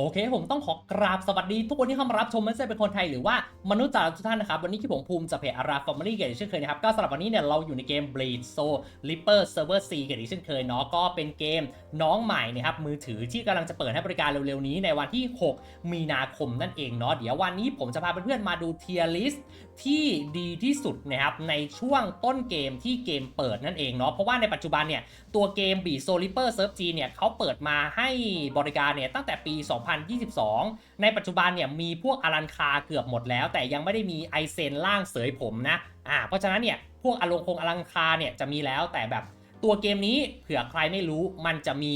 โอเค ผมต้องขอกราบสวัสดีทุกคนที่เข้ามารับชมไม่ใช่เป็นคนไทยหรือว่ามนุษย์ต่างดาวทุกท่านนะครับ วันนี้ที่ผมภูมิจากเพจอาราฟอร์มารีกันอีกเช่นเคยนะครับ ก็สำหรับวันนี้เนี่ยเราอยู่ในเกม Bleed Soul Reaper Server C กันอีกเช่นเคยเนาะก็เป็นเกมน้องใหม่นะครับ มือถือที่กำลังจะเปิดให้บริการเร็วๆนี้ในวันที่ 6 มีนาคมนั่นเองเนาะเดี๋ยววันนี้ผมจะพาเพื่อนๆมาดูเทียร์ลิสต์ที่ดีที่สุดนะครับในช่วงต้นเกมที่เกมเปิดนั่นเองเนาะเพราะว่าในปัจจุบันเนี่ยตัวเกมบีโซลิเปอร์เซิร์ฟจีเนี่ยเขาเปิดมาให้บริการเนี่ยตั้งแต่ปี2022 ในปัจจุบันเนี่ยมีพวกอารันคาเกือบหมดแล้ว แต่ยังไม่ได้มีไอเซนล่างเสยผมนะอ่าเพราะฉะนั้นเนี่ยพวกอารมณ์คงอลังคาเนี่ยจะมีแล้วแต่แบบตัวเกมนี้เผื่อใครไม่รู้มันจะมี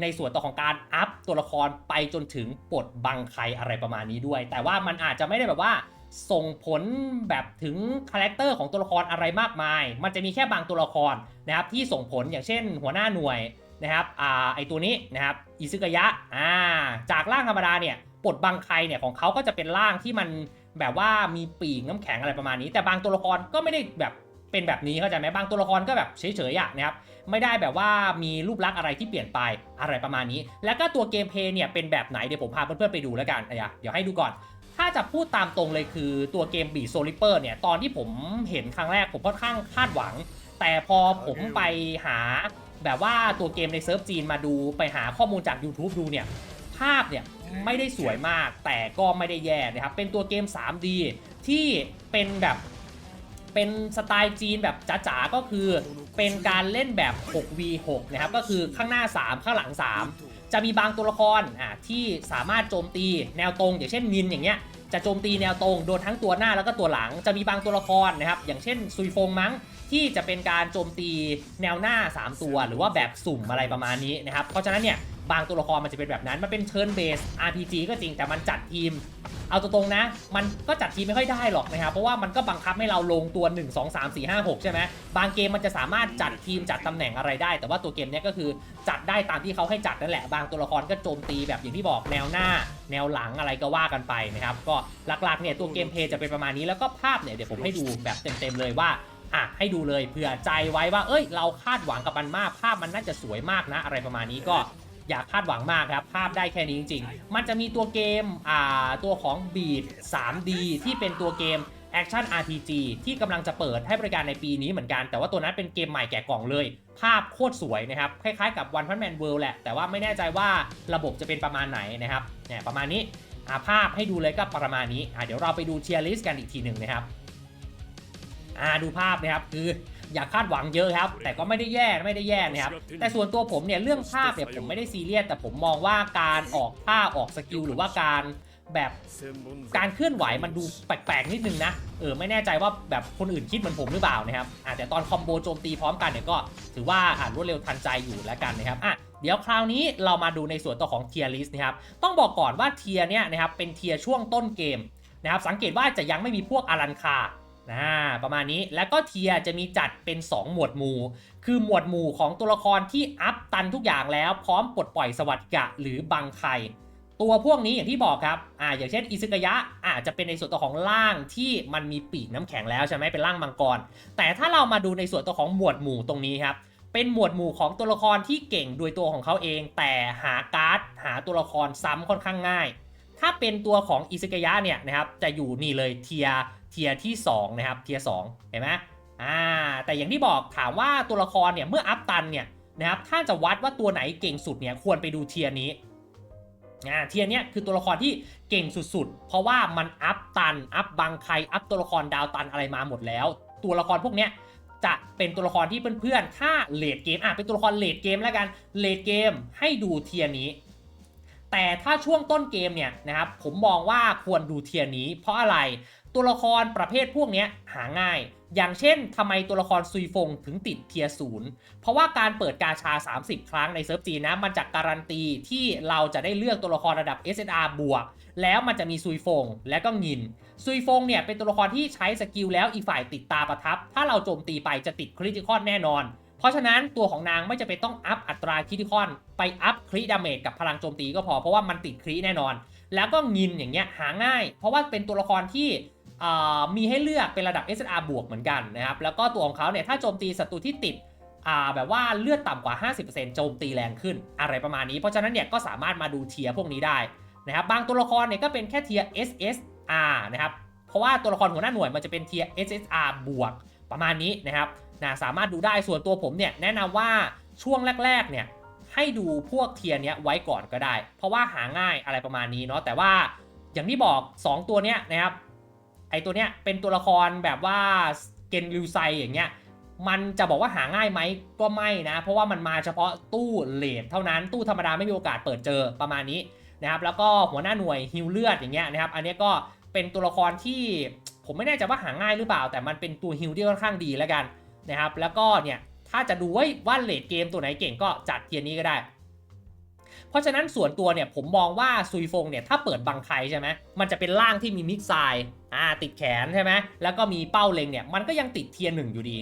ในส่วนต่อของการอัพตัวละครไปจนถึงปลดบังใครอะไรประมาณนี้ด้วย แต่ว่ามันอาจจะไม่ได้แบบว่าส่งผลแบบถึงคาแรคเตอร์ของตัวละครอะไรมากมาย มันจะมีแค่บางตัวละครนะครับที่ส่งผลอย่างเช่น หัวหน้าหน่วย นะครับอ่าไอตัวนี้นะครับอิซึกยะอ่าจากร่างธรรมดาเนี่ยปลดบังใครเนี่ยของเขาก็จะเป็นร่างที่มันแบบว่ามีปีกน้ำแข็งอะไรประมาณนี้ แต่บางตัวละครก็ไม่ได้แบบเป็นแบบนี้เข้าใจไหมบางตัวละครก็แบบเฉยๆอะนะครับไม่ได้แบบว่ามีรูปลักษณ์อะไรที่เปลี่ยนไปอะไรประมาณนี้ แล้วก็ตัวเกมเพลย์เนี่ยเป็นแบบไหนเดี๋ยวผมพาเพื่อนๆไปดูแล้วกันอะเดี๋ยวให้ดูก่อนถ้าจะพูดตามตรงเลยคือตัวเกมบีโซลิเปอร์เนี่ยตอนที่ผมเห็นครั้งแรกผมค่อนข้างคาดหวัง แต่พอผมไปหา แบบว่าตัวเกมในเซิร์ฟจีนมาดูไปหาข้อมูลจาก YouTube ดูเนี่ย ภาพเนี่ยไม่ได้สวยมากแต่ก็ไม่ได้แย่นะครับ เป็นตัวเกม 3D ที่เป็นแบบเป็นสไตล์จีนแบบจ๋าๆก็คือเป็นการเล่นแบบ 6v6 นะครับก็คือข้างหน้า 3 ข้างหลัง 3 จะมีบางตัวละครอะที่สามารถโจมตีแนวตรง อย่างเช่นนินอย่างเงี้ยจะโจมตีแนวตรงโดนทั้งตัวหน้าแล้วก็ตัวหลัง จะมีบางตัวละครนะครับอย่างเช่นซุยฟงมั้ง ที่จะเป็นการโจมตีแนวหน้า 3 ตัว หรือว่าแบบสุ่มอะไรประมาณนี้นะครับ เพราะฉะนั้นเนี่ยบางตัวละครมันจะเป็นแบบนั้น มันเป็นเทิร์นเบส RPG ก็จริงแต่มันจัดทีม เอาตรงๆนะ มันก็จัดทีมไม่ค่อยได้หรอกนะครับ เพราะว่ามันก็บังคับให้เราลงตัว 1 2 3 4 5 6 ใช่ไหมบางเกมมันจะสามารถจัดทีมจัดตำแหน่งอะไรได้ แต่ว่าตัวเกมเนี้ยก็คือจัดได้ตามที่เขาให้จัดนั่นแหละ บางตัวละครก็โจมตีแบบอย่างที่บอกแนวหน้า แนวหลังอะไรก็ว่ากันไปนะครับ ก็หลักๆเนี่ยตัวเกมเพย์จะเป็นประมาณนี้ แล้วก็ภาพเนี่ยเดี๋ยวผมให้ดูแบบเต็มๆเลยว่า อะให้ดูเลยเผื่อใจไว้ว่า เอ้ย เราคาดหวังกับมันมาก ภาพมันน่าจะสวยมากนะ อะไรประมาณนี้ก็อย่าคาดหวังมากครับ ภาพได้แค่นี้จริง ๆ มันจะมีตัวเกมอ่าตัวของ Beat 3D ที่เป็นตัวเกม Action RPG ที่กำลังจะเปิดให้บริการในปีนี้เหมือนกัน แต่ว่าตัวนั้นเป็นเกมใหม่แกะกล่องเลย ภาพโคตรสวยนะครับ คล้ายๆกับ One Punch Man World แหละ แต่ว่าไม่แน่ใจว่าระบบจะเป็นประมาณไหนนะครับเนี่ยประมาณนี้ภาพให้ดูเลยก็ประมาณนี้เดี๋ยวเราไปดูเชียร์ลิสกันอีกทีหนึ่งนะครับ อ่าดูภาพนะครับคืออย่าคาดหวังเยอะครับ แต่ก็ไม่ได้แย่ไม่ได้แย่นะครับแต่ส่วนตัวผมเนี่ยเรื่องภาพเนี่ยผมไม่ได้ซีเรียสแต่ผมมองว่าการออกท่าออกสกิลหรือว่าการแบบการเคลื่อนไหวมันดูแปลกๆนิดนึงนะเออไม่แน่ใจว่าแบบคนอื่นคิดเหมือนผมหรือเปล่านะครับอะแต่ตอนคอมโบโจมตีพร้อมกันเนี่ยก็ถือว่าอ่านรวดเร็วทันใจอยู่แล้วกันนะครับอะเดี๋ยวคราวนี้เรามาดูในส่วนต่อของเทียร์ลิสต์นะครับต้องบอกก่อนว่าเทียร์เนี่ยนะครับเป็นเทียร์ช่วงต้นเกมนะครับสังเกตว่าจะยังไม่มีพวกอารันคา นะประมาณนี้แล้วก็เทียจะมีจัดเป็น 2 หมวดหมู่ คือหมวดหมู่ของตัวละครที่อัพตันทุกอย่างแล้วพร้อมปลดปล่อยสวัสดิกะหรือบังไคตัวพวกนี้อย่างที่บอกครับอ่าอย่างเช่นอิซึกยะอาจจะเป็นในส่วนตัวของร่างที่มันมีปีกน้ำแข็งแล้วใช่ไหมเป็นร่างมังกร แต่ถ้าเรามาดูในส่วนตัวของหมวดหมู่ตรงนี้ครับเป็นหมวดหมู่ของตัวละครที่เก่งโดยตัวของเขาเอง แต่หาการ์ดหาตัวละครซ้ำค่อนข้างง่าย ถ้าเป็นตัวของอิซึกยะเนี่ยนะครับจะอยู่นี่เลยเทียเทียที่2นะครับเทียสองเห็นไหมอ่าแต่อย่างที่บอกถามว่าตัวละครเนี่ยเมื่ออัพตันเนี่ยนะครับถ้าจะวัดว่าตัวไหนเก่งสุดเนี่ยควรไปดูเทียนี้อ่าเทียเนี้ยคือตัวละครที่เก่งสุดๆ เพราะว่ามันอัพตัน อัพบังใครอัพตัวละครดาวตันอะไรมาหมดแล้ว ตัวละครพวกเนี้ยจะเป็นตัวละครที่เพื่อนๆ ถ้าเลดเกมอะเป็นตัวละครเลดเกมแล้วกันเลดเกมให้ดูเทียนี้ แต่ถ้าช่วงต้นเกมเนี่ยนะครับผมมองว่าควรดูเทียร์นี้ เพราะอะไรตัวละครประเภทพวกนี้หาง่าย อย่างเช่นทำไมตัวละครซุยฟงถึงติดเทียร์ศูนย์เพราะว่าการเปิดกาชา 30 ครั้งในเซิร์ฟจีนนะมันจะการันตีที่เราจะได้เลือกตัวละครระดับ SSR บวก แล้วมันจะมีซุยฟงและก็งินซุยฟงเนี่ยเป็นตัวละครที่ใช้สกิลแล้วอีกฝ่ายติดตาประทับ ถ้าเราโจมตีไปจะติดคริติคอนแน่นอน เพราะฉะนั้นตัวของนางไม่จะเป็นต้องอัพอัตราคริติคอน ไปอัพคริดาเมจกับพลังโจมตีก็พอเพราะว่ามันติดคริแน่นอน แล้วก็งินอย่างเงี้ยหาง่าย เพราะว่าเป็นตัวละครที่มีให้เลือกเป็นระดับ SR บวกเหมือนกันนะครับแล้วก็ตัวของเขาเนี่ยถ้าโจมตีศัตรูที่ติดแบบว่าเลือดต่ำกว่า 50%โจมตีแรงขึ้นอะไรประมาณนี้ เพราะฉะนั้นเนี่ยก็สามารถมาดูเทียพวกนี้ได้นะครับบางตัวละครเนี่ยก็เป็นแค่เทีย SSR นะครับเพราะว่าตัวละครหัวหน้าหน่วยมันจะเป็นเทีย SSR บวก ประมาณนี้นะครับนะสามารถดูได้ส่วนตัวผมเนี่ยแนะนำว่าช่วงแรก ๆ เนี่ยให้ดูพวกเทียร์เนี้ยไว้ก่อนก็ได้ เพราะว่าหาง่ายอะไรประมาณนี้เนาะแต่ว่าอย่างที่บอก 2 ตัวเนี้ยนะครับไอตัวเนี้ยเป็นตัวละครแบบว่าเกนริวไซอย่างเงี้ยมันจะบอกว่าหาง่ายไหมก็ไม่นะ เพราะว่ามันมาเฉพาะตู้เลทเท่านั้นตู้ธรรมดาไม่มีโอกาสเปิดเจอประมาณนี้นะครับแล้วก็หัวหน้าหน่วยฮิวเลือดอย่างเงี้ยนะครับอันนี้ก็เป็นตัวละครที่ ผมไม่แน่ใจว่าหาง่ายหรือเปล่า แต่มันเป็นตัวฮิวที่ค่อนข้างดีแล้วกันนะครับ แล้วก็เนี่ยถ้าจะดูว่าว่าเลทเกมตัวไหนเก่งก็จัดเทียนี้ก็ได้ เพราะฉะนั้นส่วนตัวเนี่ยผมมองว่าซุยฟงเนี่ยถ้าเปิดบังไคใช่ไหมมันจะเป็นร่างที่มีมิกไซด์อ่าติดแขนใช่ไหมแล้วก็มีเป้าเล็งเนี่ยมันก็ยังติดเทียร์หนึ่งอยู่ดี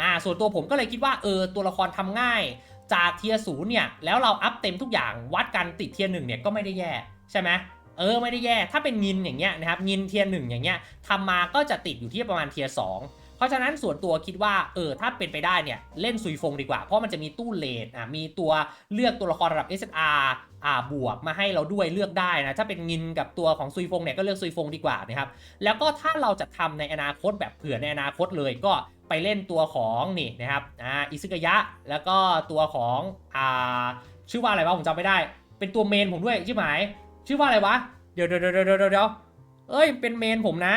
อ่าส่วนตัวผมก็เลยคิดว่าเออตัวละครทำง่าย จากเทียร์ศูนย์เนี่ยแล้วเราอัพเต็มทุกอย่างวัดกันติดเทียร์หนึ่งเนี่ยก็ไม่ได้แย่ใช่ไหม เออไม่ได้แย่ ถ้าเป็นงินอย่างเงี้ยนะครับงินเทียร์หนึ่งอย่างเงี้ยทำมาก็จะติดอยู่ที่ประมาณเทียร์สองเพราะฉะนั้นส่วนตัวคิดว่าเออถ้าเป็นไปได้เนี่ยเล่นซุยฟงดีกว่า เพราะมันจะมีตู้เลดอะมีตัวเลือกตัวละครระดับ SR อ่าบวกมาให้เราด้วยเลือกได้นะถ้าเป็นงินกับตัวของซุยฟงเนี่ยก็เลือกซุยฟงดีกว่านะครับแล้วก็ถ้าเราจะทำในอนาคตแบบเผื่อในอนาคตเลยก็ไปเล่นตัวของนี่นะครับอ่าอิซึกยะ แล้วก็ตัวของอ่าชื่อว่าอะไรวะผมจำไม่ได้ เป็นตัวเมนผมด้วยใช่ไหม ชื่อว่าอะไรวะ เดี๋ยวเดี๋ยวเดี๋ยวเดี๋ยวเดี๋ยวเอ้ย เป็นเมนผมนะ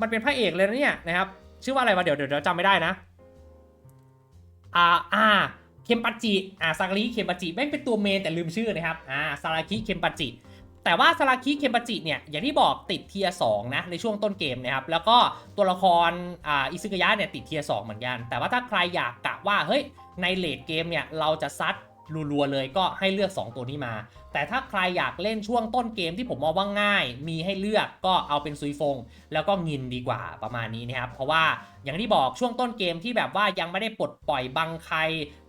มันเป็นพระเอกเลยนะเนี่ยนะครับ ชื่อว่าอะไรวะ เดี๋ยวเดี๋ยวเดี๋ยวจำไม่ได้นะ อ่า อ่า เคมปัจิ อ่าซาการิเคมปัจิ แม่งเป็นตัวเมนแต่ลืมชื่อนะครับ อ่า ซาราคิเคมปัจิ แต่ว่าซาราคิเคมปัจิเนี่ย อย่างที่บอกติดเทียร์สนะ ในช่วงต้นเกมนะครับ แล้วก็ตัวละคร อ่า อิซึกยะเนี่ยติดเทียร์สเหมือนกัน แต่ว่าถ้าใครอยากกะว่า เฮ้ย ในเลดเกมเนี่ย เราจะซัด รัวๆเลยก็ให้เลือก 2 ตัวนี้มา แต่ถ้าใครอยากเล่นช่วงต้นเกมที่ผมมองว่าง่าย มีให้เลือกก็เอาเป็นซุยฟง แล้วก็งินดีกว่าประมาณนี้นะครับ เพราะว่าอย่างที่บอกช่วงต้นเกมที่แบบว่ายังไม่ได้ปลดปล่อยบังใคร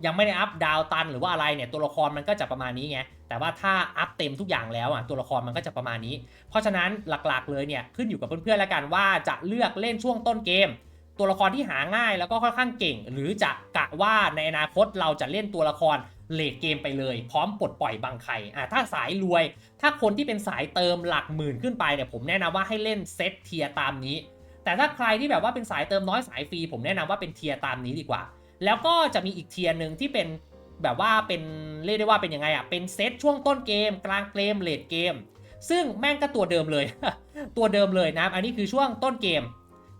ยังไม่ได้อัพดาวตันหรือว่าอะไรเนี่ยตัวละครมันก็จะประมาณนี้ไงแต่ว่าถ้าอัพเต็มทุกอย่างแล้วอะตัวละครมันก็จะประมาณนี้ เพราะฉะนั้นหลักๆเลยเนี่ยขึ้นอยู่กับเพื่อนๆแล้วกันว่าจะเลือกเล่นช่วงต้นเกมตัวละครที่หาง่ายแล้วก็ค่อนข้างเก่ง หรือจะกะว่าในอนาคตเราจะเล่นตัวละคร เลดเกมไปเลย พร้อมปลดปล่อยบางใครอะถ้าสายรวย ถ้าคนที่เป็นสายเติมหลักหมื่นขึ้นไปเนี่ยผมแนะนำว่าให้เล่นเซตเทียตามนี้ แต่ถ้าใครที่แบบว่าเป็นสายเติมน้อยสายฟรีผมแนะนำว่าเป็นเทียตามนี้ดีกว่า แล้วก็จะมีอีกเทียหนึ่งที่เป็นแบบว่าเป็นเรียกได้ว่าเป็นยังไงอะเป็นเซตช่วงต้นเกม กลางเกมเลดเกม ซึ่งแม่งก็ตัวเดิมเลย ตัวเดิมเลยนะอันนี้คือช่วงต้นเกม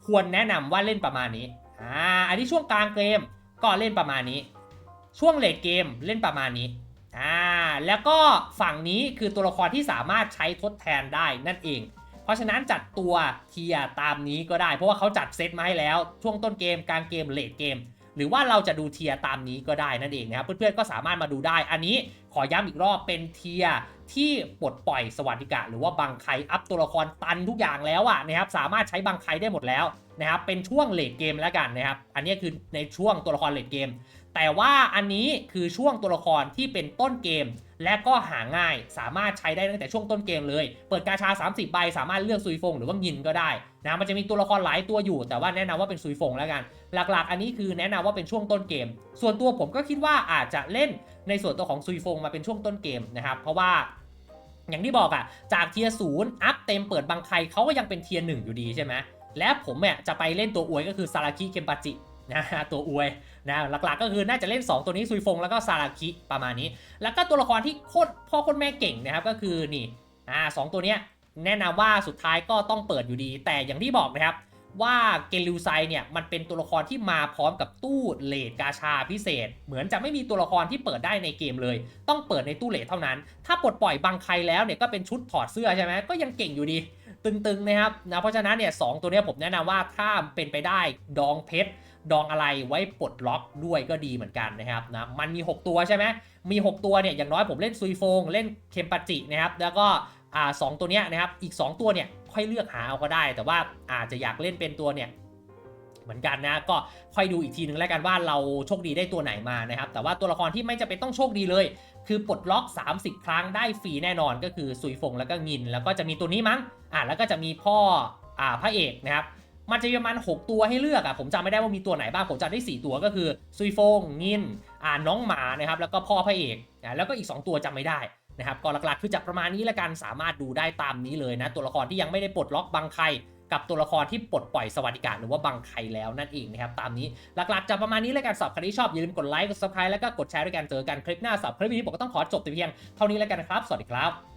ควรแนะนำว่าเล่นประมาณนี้อ่าอันนี้ช่วงกลางเกมก็เล่นประมาณนี้ ช่วงเลดเกมเล่นประมาณนี้อ่าแล้วก็ฝั่งนี้คือตัวละครที่สามารถใช้ทดแทนได้นั่นเอง เพราะฉะนั้นจัดตัวเทียตามนี้ก็ได้ เพราะว่าเขาจัดเซตมาให้แล้ว ช่วงต้นเกมกลางเกมเลดเกม หรือว่าเราจะดูเทียตามนี้ก็ได้นั่นเองนะครับเพื่อนๆก็สามารถมาดูได้ อันนี้ขอย้ำอีกรอบเป็นเทียที่ปลดปล่อยสวัสดิกะหรือว่าบังไคอัพตัวละครตันทุกอย่างแล้วอะนะครับสามารถใช้บังไคได้หมดแล้ว นะครับเป็นช่วงเลดเกมแล้วกันนะครับ อันนี้คือในช่วงตัวละครเลดเกม แต่ว่าอันนี้คือช่วงตัวละครที่เป็นต้นเกม และก็หาง่ายสามารถใช้ได้ตั้งแต่ช่วงต้นเกมเลย เปิดกาชา 30 ใบ สามารถเลือกซุยฟงหรือว่างินก็ได้นะมันจะมีตัวละครหลายตัวอยู่ แต่ว่าแนะนำว่าเป็นซุยฟงแล้วกัน หลักๆ อันนี้คือแนะนำว่าเป็นช่วงต้นเกม ส่วนตัวผมก็คิดว่าอาจจะเล่นในส่วนตัวของซุยฟงมาเป็นช่วงต้นเกมนะครับเพราะว่าอย่างที่บอกอะจากเทียร์ศูนย์อัพเต็มเปิดบางใครเขาก็ยังเป็นเทียร์หนึ่งอยู่ดีใช่ไหม และผมเนี่ยจะไปเล่นตัวอวยก็คือซาราคิเคมปาจินะฮะตัวอวยนะหลักๆก็คือน่าจะเล่น 2 ตัวนี้ซุยฟงแล้วก็ซาราคิประมาณนี้ แล้วก็ตัวละครที่โคตรพ่อโคตรแม่เก่งนะครับก็คือนี่อ่าสองตัวเนี้ยแนะนำว่าสุดท้ายก็ต้องเปิดอยู่ดี แต่อย่างที่บอกนะครับว่าเกลิวไซเนี่ยมันเป็นตัวละครที่มาพร้อมกับตู้เลดกาชาพิเศษ เหมือนจะไม่มีตัวละครที่เปิดได้ในเกมเลย ต้องเปิดในตู้เลดเท่านั้น ถ้าปลดปล่อยบางใครแล้วเนี่ยก็เป็นชุดถอดเสื้อใช่ไหมก็ยังเก่งอยู่ดี ตึงๆนะครับนะเพราะฉะนั้นเนี่ยสองตัวนี้ผมแนะนำว่าถ้าเป็นไปได้ดองเพชรดองอะไรไว้ปลดล็อกด้วยก็ดีเหมือนกันนะครับนะมันมี 6 ตัวใช่ไหมมี 6 ตัวเนี่ยอย่างน้อยผมเล่นซุยฟง เล่นเคมปัจินะครับแล้วก็อ่าสองตัวเนี้ยนะครับอีก 2 ตัวเนี่ยค่อยเลือกหาเอาก็ได้ แต่ว่าอาจจะอยากเล่นเป็นตัวเนี่ยเหมือนกันนะก็ค่อยดูอีกทีนึงแล้วกันว่าเราโชคดีได้ตัวไหนมานะครับแต่ว่าตัวละครที่ไม่จะเป็นต้องโชคดีเลย คือปลดล็อก 30 ครั้งได้ฟรีแน่นอนก็คือซุยฟงแล้วก็งิน แล้วก็จะมีตัวนี้มั้งอ่าแล้วก็จะมีพ่ออ่าพระเอกนะครับมันจะมีประมาณ 6 ตัวให้เลือกอะผมจำไม่ได้ว่ามีตัวไหนบ้าง ผมจำได้ 4 ตัวก็คือซุยฟงงินอ่าน้องหมานะครับแล้วก็พ่อพระเอกอ่าแล้วก็อีก 2 ตัวจำไม่ได้นะครับก็หลักๆคือจะประมาณนี้ละกันสามารถดูได้ตามนี้เลยนะตัวละครที่ยังไม่ได้ปลดล็อกบางใคร กับตัวละครที่ปลดปล่อยสวัสดิการหรือว่าบังใครแล้วนั่นเองนะครับตามนี้หลักๆจะประมาณนี้เลยกันสำหรับใครที่ชอบอย่าลืมกดไลค์กดซับสไครต์แล้วก็กดแชร์ด้วยกันเจอกันคลิปหน้าสำหรับคลิปนี้ผมก็ต้องขอจบแต่เพียงเท่านี้แล้วกันนะครับ สวัสดีครับ